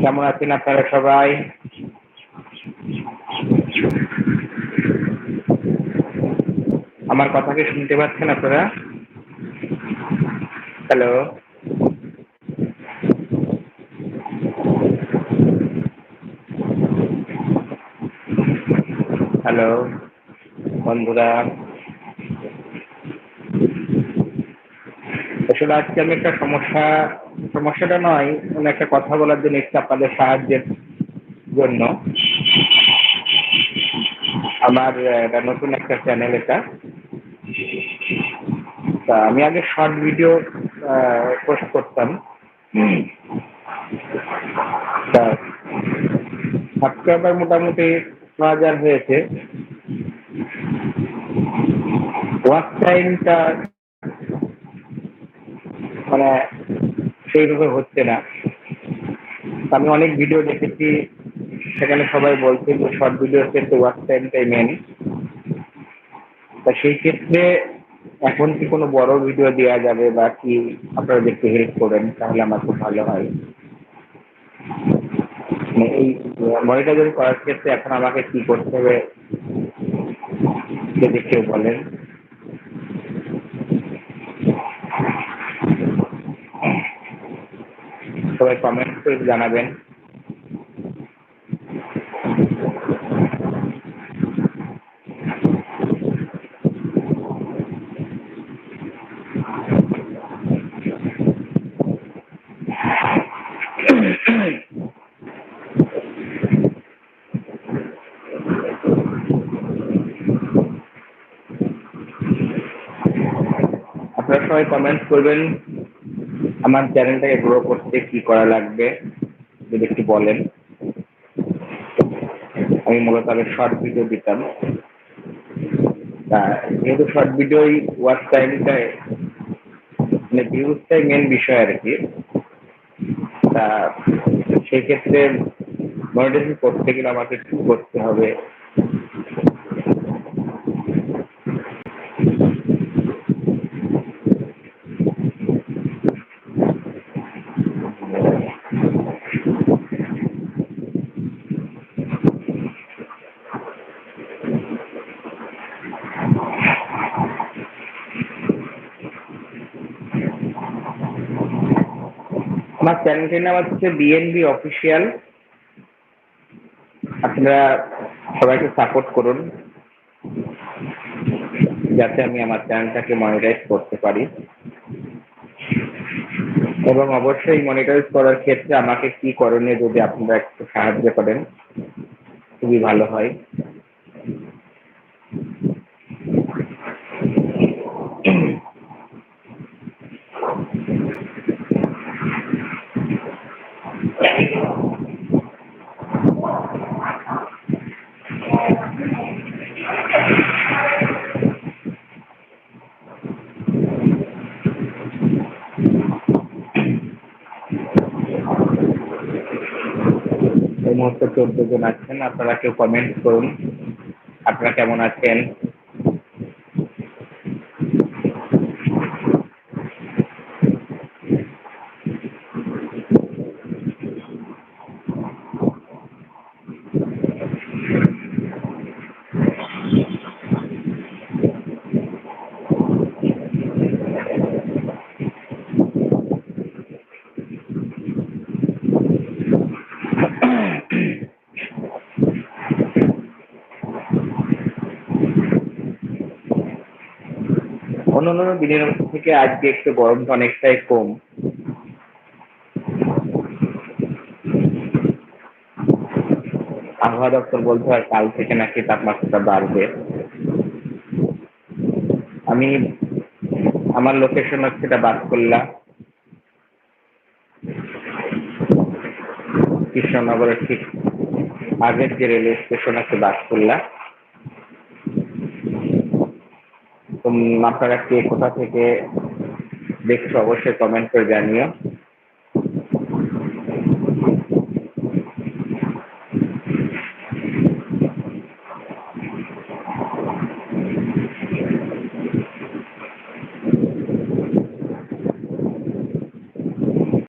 কেমন আছেন আপনারা সবাই? আমার কথা কি শুনতে পাচ্ছেন আপনারা? হ্যালো হ্যালো বন্ধুরা আসলে আজকে আমি একটা সমস্যা, সমস্যাটা নয় মানে একটা কথা বলার জন্য একটু আপনাদের সাহায্যের জন্য। আমার এটা নতুন একটা চ্যানেল এটা। তা আমি আগে শর্ট ভিডিও পোস্ট করতাম। তা সাবস্ক্রাইবার মোটামুটি ছ হাজার হয়েছে। ওয়াচ টাইমটা মানে সেইভাবে হচ্ছে না। আমি অনেক ভিডিও দেখেছি, সেখানে সবাই বলছে যে শর্ট ভিডিওর ক্ষেত্রে ওয়াচ টাইমটাই মেন তা সেই ক্ষেত্রে এখন কি কোনো বড় ভিডিও দেওয়া যাবে বা কি আপনারা দেখতে হেল্প করেন, তাহলে আমার খুব ভালো হয়। মানে এই মনিটাইজেশন করার ক্ষেত্রে এখন আমাকে কি করতে হবে, যদি কেউ বলেন। সবাই কমেন্ট করে জানাবেন। আপনারা সবাই কমেন্ট করবেন। আমার চ্যানেলটাকে গ্রো করতে কি করা লাগবে, যদি একটু বলেন। আমি মূলত আগে শর্ট ভিডিও দিতাম। যেহেতু শর্ট ভিডিওই ওয়াচ টাইমটাই মানে ভিউজটাই মেন বিষয় আর কি, তা সেই ক্ষেত্রে মনিটাইজেশন করতে গেলে আমাকে কি করতে হবে? আমার চ্যানেলটির নাম হচ্ছে বিএনবি অফিসিয়াল আপনারা সবাইকে সাপোর্ট করুন, যাতে আমি আমার চ্যানেলটাকে মনিটাইজ করতে পারি। এবং অবশ্যই মনিটাইজ করার ক্ষেত্রে আমাকে কি করণীয় যদি আপনারা একটু সাহায্য করেন, খুবই ভালো হয় এই মুহূর্তে চোদ্দ জন আছেন আপনারা কেউ কমেন্ট করুন। আপনারা কেমন আছেন? অন্যান্য দিনের থেকে আজকে একটু গরমটা অনেকটাই কম। আবহাওয়া দপ্তর বলতে হয় কাল থেকে নাকি তাপমাত্রাটা বাড়বে। আমি, আমার লোকেশন হচ্ছে এটা বাতকুল্লা। কৃষ্ণনগরের ঠিক আগের যে রেলওয়ে স্টেশন আছে বাতকুল্লা তো আপনারা কে কোথা থেকে দেখছ অবশ্যই কমেন্ট করে জানিও।